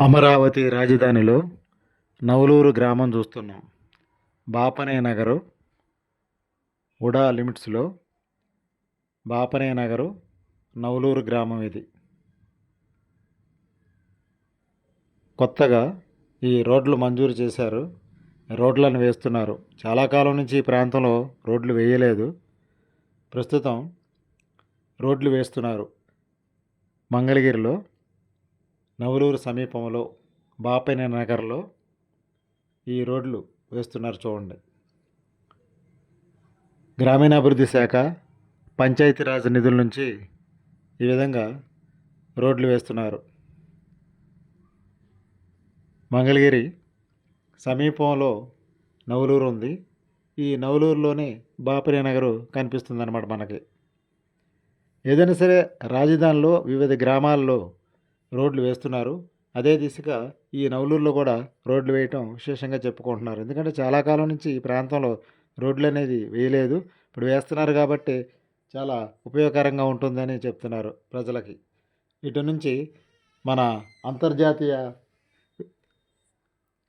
అమరావతి రాజధానిలో నవలూరు గ్రామం చూస్తున్నాం. బాపనే నగరు ఉడా లిమిట్స్లో బాపనే నగరు నవలూరు గ్రామం ఇది. కొత్తగా ఈ రోడ్లు మంజూరు చేశారు. రోడ్లను వేస్తున్నారు. చాలా కాలం నుంచి ఈ ప్రాంతంలో రోడ్లు వేయలేదు. ప్రస్తుతం రోడ్లు వేస్తున్నారు. మంగళగిరిలో నవలూరు సమీపంలో బాపనే నగర్లో ఈ రోడ్లు వేస్తున్నారు చూడండి. గ్రామీణాభివృద్ధి శాఖ పంచాయతీరాజ్ నిధుల నుంచి ఈ విధంగా రోడ్లు వేస్తున్నారు. మంగళగిరి సమీపంలో నవలూరు ఉంది. ఈ నవలూరులోనే బాపనే నగరు కనిపిస్తుందన్నమాట మనకి. ఏదైనా సరే రాజధానిలో వివిధ గ్రామాల్లో రోడ్లు వేస్తున్నారు. అదే దిశగా ఈ నవలూరులో కూడా రోడ్లు వేయటం విశేషంగా చెప్పుకుంటున్నారు. ఎందుకంటే చాలా కాలం నుంచి ఈ ప్రాంతంలో రోడ్లు అనేది వేయలేదు. ఇప్పుడు వేస్తున్నారు కాబట్టి చాలా ఉపయోగకరంగా ఉంటుందని చెప్తున్నారు ప్రజలకి. ఇటు నుంచి మన అంతర్జాతీయ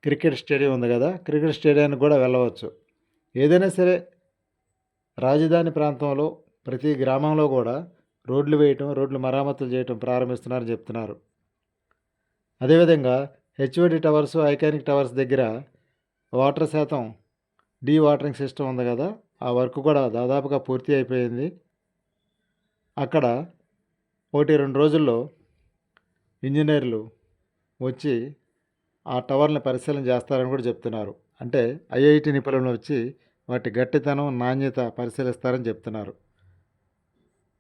క్రికెట్ స్టేడియం ఉంది కదా క్రికెట్ స్టేడియానికి కూడా వెళ్ళవచ్చు. ఏదైనా సరే రాజధాని ప్రాంతంలో ప్రతి గ్రామంలో కూడా రోడ్లు వేయటం రోడ్లు మరామతులు చేయటం ప్రారంభిస్తున్నారని చెప్తున్నారు. అదేవిధంగా హెచ్ఓడి టవర్స్ ఐకానిక్ టవర్స్ దగ్గర వాటర్ శాతం డీ వాటరింగ్ సిస్టమ్ ఉంది కదా ఆ వర్క్ కూడా దాదాపుగా పూర్తి అయిపోయింది. అక్కడ ఒకటి రెండు రోజుల్లో ఇంజనీర్లు వచ్చి ఆ టవర్ని పరిశీలన చేస్తారని కూడా చెప్తున్నారు. అంటే ఐఐటి నిపుణులు వచ్చి వాటి గట్టితనం నాణ్యత పరిశీలిస్తారని చెప్తున్నారు.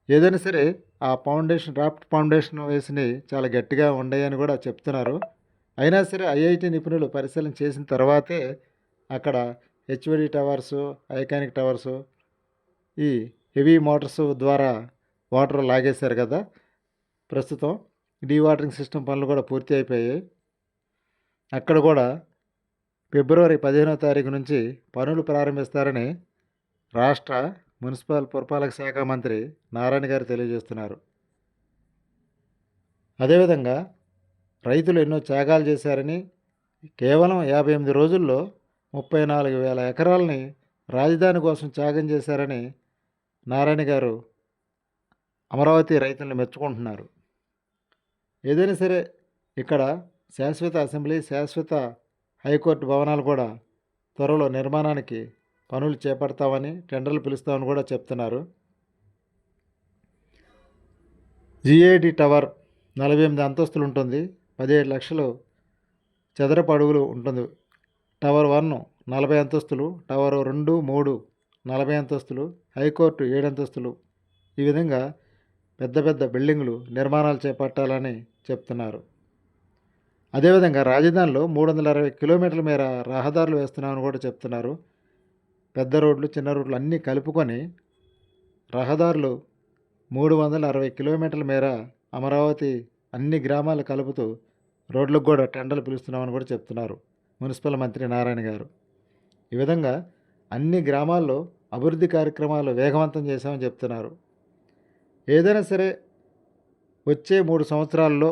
ఏదైనా సరే ఆ ఫౌండేషన్ రాఫ్ట్ ఫౌండేషన్ వేసినవి చాలా గట్టిగా ఉన్నాయని కూడా చెప్తున్నారు. అయినా సరే ఐఐటి నిపుణులు పరిశీలన చేసిన తర్వాతే అక్కడ హెచ్ఓడి టవర్స్ ఐకానిక్ టవర్స్ ఈ హెవీ మోటార్స్ ద్వారా వాటర్ లాగేశారు కదా. ప్రస్తుతం డీ వాటరింగ్ సిస్టమ్ పనులు కూడా పూర్తి అయిపోయాయి. అక్కడ కూడా ఫిబ్రవరి పదిహేనో తారీఖు నుంచి పనులు ప్రారంభిస్తారని రాష్ట్ర మున్సిపల్ పురపాలక శాఖ మంత్రి నారాయణ గారు తెలియజేస్తున్నారు. అదేవిధంగా రైతులు ఎన్నో త్యాగాలు చేశారని కేవలం యాభై ఎనిమిది రోజుల్లో ముప్పై నాలుగు వేల ఎకరాలని రాజధాని కోసం త్యాగం చేశారని నారాయణ గారు అమరావతి రైతులను మెచ్చుకుంటున్నారు. ఏదైనా సరే ఇక్కడ శాశ్వత అసెంబ్లీ శాశ్వత హైకోర్టు భవనాలు కూడా త్వరలో నిర్మాణానికి పనులు చేపడతామని టెండర్లు పిలుస్తామని కూడా చెప్తున్నారు. జిఏడి టవర్ నలభై ఎనిమిది అంతస్తులు ఉంటుంది. పదిహేడు లక్షలు చదరపు అడుగులు ఉంటుంది. టవర్ వన్ నలభై అంతస్తులు టవర్ రెండు మూడు నలభై అంతస్తులు హైకోర్టు ఏడు అంతస్తులు. ఈ విధంగా పెద్ద పెద్ద బిల్డింగులు నిర్మాణాలు చేపట్టాలని చెప్తున్నారు. అదేవిధంగా రాజధానిలో మూడు వందల అరవై కిలోమీటర్ల మేర రహదారులు వేస్తున్నామని కూడా చెప్తున్నారు. పెద్ద రోడ్లు చిన్న రోడ్లు అన్నీ కలుపుకొని రహదారులు మూడు వందల అరవై కిలోమీటర్ల మేర అమరావతి అన్ని గ్రామాలు కలుపుతూ రోడ్లకు కూడా టెండర్లు పిలుస్తున్నామని కూడా చెప్తున్నారు మున్సిపల్ మంత్రి నారాయణ గారు. ఈ విధంగా అన్ని గ్రామాల్లో అభివృద్ధి కార్యక్రమాలు వేగవంతం చేశామని చెప్తున్నారు. ఏదైనా సరే వచ్చే మూడు సంవత్సరాల్లో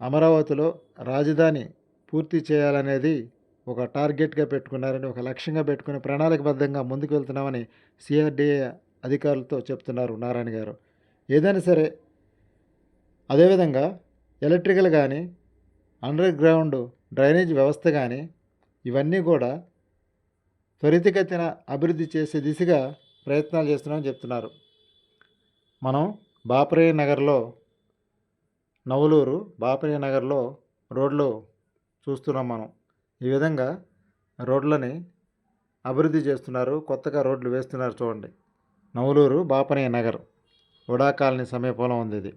అమరావతిలో రాజధాని పూర్తి చేయాలనేది ఒక టార్గెట్గా పెట్టుకున్నారని ఒక లక్ష్యంగా పెట్టుకుని ప్రణాళికబద్ధంగా ముందుకు వెళ్తున్నామని సిఆర్డీఏ అధికారులతో చెప్తున్నారు నారాయణ గారు. ఏదైనా సరే అదేవిధంగా ఎలక్ట్రికల్ కానీ అండర్ గ్రౌండ్ డ్రైనేజ్ వ్యవస్థ కానీ ఇవన్నీ కూడా త్వరితగతిన అభివృద్ధి చేసే దిశగా ప్రయత్నాలు చేస్తున్నామని చెప్తున్నారు. మనం బాపరే నగర్లో నవలూరు బాపరే నగర్లో రోడ్లు చూస్తున్నాం మనం. ఈ విధంగా రోడ్లని అభివృద్ధి చేస్తున్నారు. కొత్తగా రోడ్లు వేస్తున్నారు చూడండి. నవలూరు బాపనే నగర్. ఉడా కాలనీ సమీపంలో ఉంది ఇది.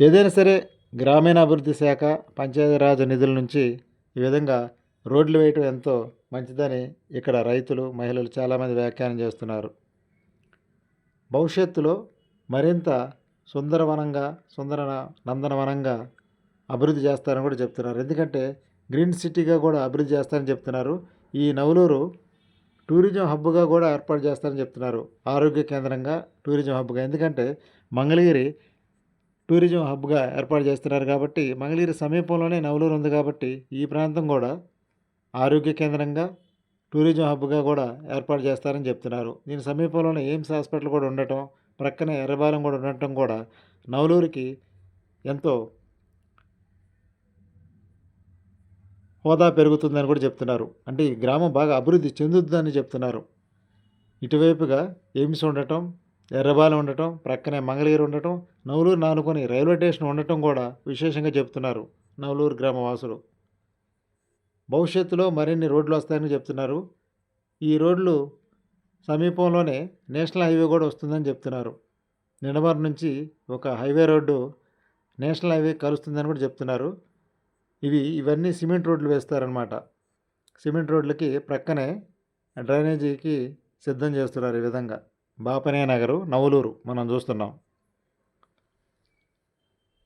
ఏదైనా సరే గ్రామీణాభివృద్ధి శాఖ పంచాయతీరాజ్ నిధుల నుంచి ఈ విధంగా రోడ్లు వేయటం ఎంతో మంచిదని ఇక్కడ రైతులు మహిళలు చాలామంది వ్యాఖ్యానం చేస్తున్నారు. భవిష్యత్తులో మరింత సుందరవనంగా సుందర నందనవనంగా అభివృద్ధి చేస్తారని కూడా చెప్తున్నారు. ఎందుకంటే గ్రీన్ సిటీగా కూడా అభివృద్ధి చేస్తారని చెప్తున్నారు. ఈ నవలూరు టూరిజం హబ్గా కూడా ఏర్పాటు చేస్తారని చెప్తున్నారు. ఆరోగ్య కేంద్రంగా టూరిజం హబ్గా. ఎందుకంటే మంగళగిరి టూరిజం హబ్గా ఏర్పాటు చేస్తున్నారు కాబట్టి మంగళగిరి సమీపంలోనే నవలూరు ఉంది కాబట్టి ఈ ప్రాంతం కూడా ఆరోగ్య కేంద్రంగా టూరిజం హబ్గా కూడా ఏర్పాటు చేస్తారని చెప్తున్నారు. దీని సమీపంలోనే ఎయిమ్స్ హాస్పిటల్ కూడా ఉండటం ప్రక్కనే ఎర్రబాలెం కూడా ఉండటం కూడా నవలూరుకి ఎంతో హోదా పెరుగుతుందని కూడా చెప్తున్నారు. అంటే ఈ గ్రామం బాగా అభివృద్ధి చెందుతుందని చెప్తున్నారు. ఇటువైపుగా ఎయిమ్స్ ఉండటం ఎర్రబాలెం ఉండటం ప్రక్కనే మంగళగిరి ఉండటం నవలూరు నానుకొని రైల్వే స్టేషన్ ఉండటం కూడా విశేషంగా చెప్తున్నారు నవలూరు గ్రామవాసులు. భవిష్యత్తులో మరిన్ని రోడ్లు వస్తాయని చెప్తున్నారు. ఈ రోడ్లు సమీపంలోనే నేషనల్ హైవే కూడా వస్తుందని చెప్తున్నారు. నిడమర్ నుంచి ఒక హైవే రోడ్డు నేషనల్ హైవే కలుస్తుందని కూడా చెప్తున్నారు. ఇవి ఇవన్నీ సిమెంట్ రోడ్లు వేస్తారనమాట సిమెంట్ రోడ్లకి ప్రక్కనే డ్రైనేజీకి సిద్ధం చేస్తున్నారు ఈ విధంగా. బాపనే నగరు నవలూరు మనం చూస్తున్నాం.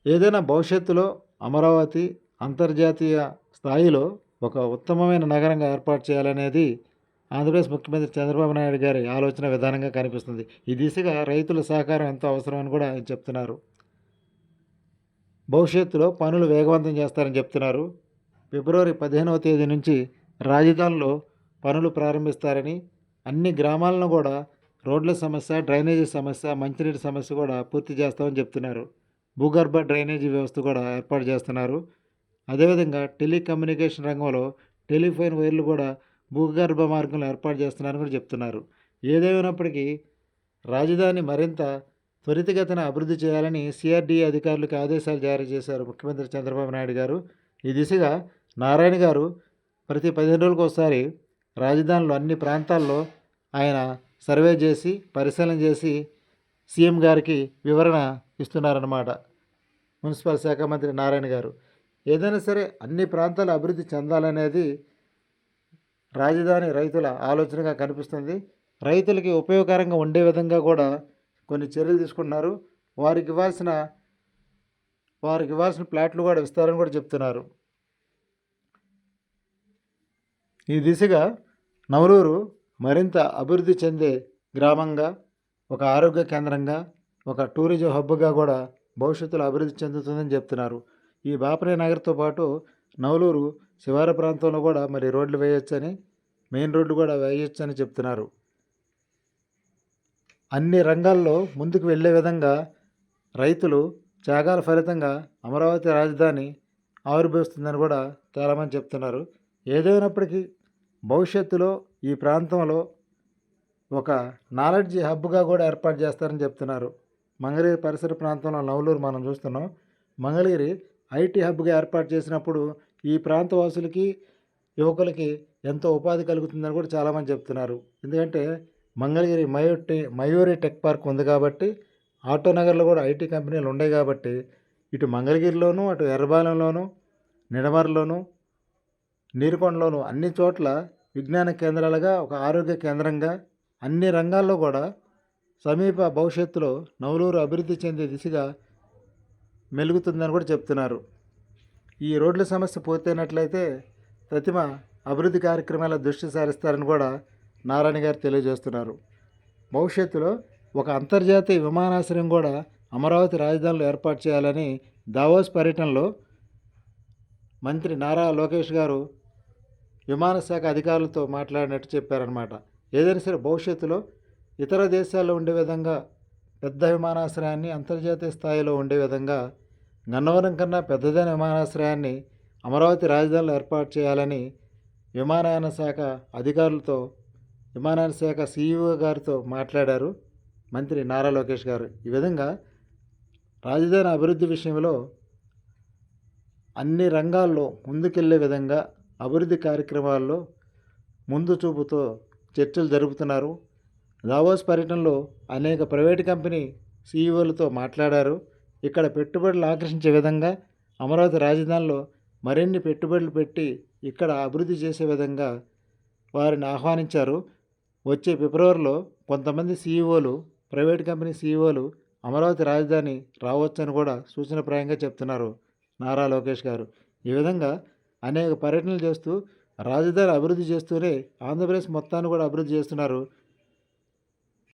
ఏదైనా భవిష్యత్తులో అమరావతి అంతర్జాతీయ స్థాయిలో ఒక ఉత్తమమైన నగరంగా ఏర్పాటు చేయాలనేది ఆంధ్రప్రదేశ్ ముఖ్యమంత్రి చంద్రబాబు నాయుడు గారి ఆలోచన విధానంగా కనిపిస్తుంది. ఈ దిశగా రైతుల సహకారం ఎంతో అవసరం అని కూడా ఆయన చెప్తున్నారు. భవిష్యత్తులో పనులు వేగవంతం చేస్తారని చెప్తున్నారు. ఫిబ్రవరి పదిహేనవ తేదీ నుంచి రాజధానిలో పనులు ప్రారంభిస్తారని అన్ని గ్రామాలను కూడా రోడ్ల సమస్య డ్రైనేజీ సమస్య మంచినీటి సమస్య కూడా పూర్తి చేస్తామని చెప్తున్నారు. భూగర్భ డ్రైనేజీ వ్యవస్థ కూడా ఏర్పాటు చేస్తున్నారు. అదేవిధంగా టెలికమ్యూనికేషన్ రంగంలో టెలిఫోన్ వైర్లు కూడా భూగర్భ మార్గంలో ఏర్పాటు చేస్తున్నారని కూడా చెప్తున్నారు. ఏదేమైనప్పటికీ రాజధాని మరింత త్వరితగతిన అభివృద్ధి చేయాలని సిఆర్డీఏ అధికారులకు ఆదేశాలు జారీ చేశారు ముఖ్యమంత్రి చంద్రబాబు నాయుడు గారు. ఈ దిశగా నారాయణ గారు ప్రతి పదిహేను రోజులకు ఒకసారి రాజధానిలో అన్ని ప్రాంతాల్లో ఆయన సర్వే చేసి పరిశీలన చేసి సీఎం గారికి వివరణ ఇస్తున్నారన్నమాట మున్సిపల్ శాఖ మంత్రి నారాయణ గారు. ఏదైనా సరే అన్ని ప్రాంతాలు అభివృద్ధి చెందాలనేది రాజధాని రైతుల ఆలోచనగా కనిపిస్తుంది. రైతులకి ఉపయోగకరంగా ఉండే విధంగా కూడా కొన్ని చర్యలు తీసుకుంటున్నారు. వారికి ఇవ్వాల్సిన వారికి ఇవ్వాల్సిన ప్లాట్లు కూడా ఇస్తారని కూడా చెప్తున్నారు. ఈ దిశగా నవరూరు మరింత అభివృద్ధి చెందే గ్రామంగా ఒక ఆరోగ్య కేంద్రంగా ఒక టూరిజం హబ్గా కూడా భవిష్యత్తులో అభివృద్ధి చెందుతుందని చెప్తున్నారు. ఈ బాపనే నగర్తో పాటు నవలూరు శివార ప్రాంతంలో కూడా మరి రోడ్లు వేయొచ్చని మెయిన్ రోడ్లు కూడా వేయొచ్చని చెప్తున్నారు. అన్ని రంగాల్లో ముందుకు వెళ్ళే విధంగా రైతులు త్యాగాల ఫలితంగా అమరావతి రాజధాని ఆవిర్భవిస్తుందని కూడా చాలామంది చెప్తున్నారు. ఏదైనప్పటికీ భవిష్యత్తులో ఈ ప్రాంతంలో ఒక నాలెడ్జ్ హబ్గా కూడా ఏర్పాటు చేస్తారని చెప్తున్నారు. మంగళగిరి పరిసర ప్రాంతంలో నవలూరు మనం చూస్తున్నాం. మంగళగిరి ఐటీ హబ్గా ఏర్పాటు చేసినప్పుడు ఈ ప్రాంత వాసులకి యువకులకి ఎంతో ఉపాధి కలుగుతుందని కూడా చాలామంది చెప్తున్నారు. ఎందుకంటే మంగళగిరి మయూరి మయూరి టెక్ పార్క్ ఉంది కాబట్టి ఆటో నగర్లో కూడా ఐటీ కంపెనీలు ఉన్నాయి కాబట్టి ఇటు మంగళగిరిలోను అటు ఎర్రబాలెంలోను నిడమర్లోను నీరుకొండలోను అన్ని చోట్ల విజ్ఞాన కేంద్రాలుగా ఒక ఆరోగ్య కేంద్రంగా అన్ని రంగాల్లో కూడా సమీప భవిష్యత్తులో నవలూరు అభివృద్ధి చెందే దిశగా మెలుగుతుందని కూడా చెప్తున్నారు. ఈ రోడ్ల సమస్య పూర్తయినట్లయితే ప్రతిమ అభివృద్ధి కార్యక్రమాల దృష్టి సారిస్తారని కూడా నారాయణ గారు తెలియజేస్తున్నారు. భవిష్యత్తులో ఒక అంతర్జాతీయ విమానాశ్రయం కూడా అమరావతి రాజధానిలో ఏర్పాటు చేయాలని దావోస్ పర్యటనలో మంత్రి నారా లోకేష్ గారు విమానశాఖ అధికారులతో మాట్లాడినట్టు చెప్పారనమాట ఏదైనా సరే భవిష్యత్తులో ఇతర దేశాల్లో ఉండే విధంగా పెద్ద విమానాశ్రయాన్ని అంతర్జాతీయ స్థాయిలో ఉండే విధంగా గన్నవరం కన్నా పెద్దదైన విమానాశ్రయాన్ని అమరావతి రాజధానిలో ఏర్పాటు చేయాలని విమానయాన శాఖ అధికారులతో విమానాల శాఖ సీఈఓ గారితో మాట్లాడారు మంత్రి నారా లోకేష్ గారు. ఈ విధంగా రాజధాని అభివృద్ధి విషయంలో అన్ని రంగాల్లో ముందుకెళ్ళే విధంగా అభివృద్ధి కార్యక్రమాల్లో ముందు చూపుతో చర్చలు జరుపుతున్నారు. దావోస్ పర్యటనలో అనేక ప్రైవేట్ కంపెనీ సీఈఓలతో మాట్లాడారు. ఇక్కడ పెట్టుబడులు ఆకర్షించే విధంగా అమరావతి రాజధానిలో మరిన్ని పెట్టుబడులు పెట్టి ఇక్కడ అభివృద్ధి చేసే విధంగా వారిని ఆహ్వానించారు. వచ్చే ఫిబ్రవరిలో కొంతమంది సీఈఓలు ప్రైవేట్ కంపెనీ సీఈఓలు అమరావతి రాజధాని రావచ్చని కూడా సూచనప్రాయంగా చెప్తున్నారు నారా లోకేష్ గారు. ఈ విధంగా అనేక పర్యటనలు చేస్తూ రాజధాని అభివృద్ధి చేస్తూనే ఆంధ్రప్రదేశ్ మొత్తాన్ని కూడా అభివృద్ధి చేస్తున్నారు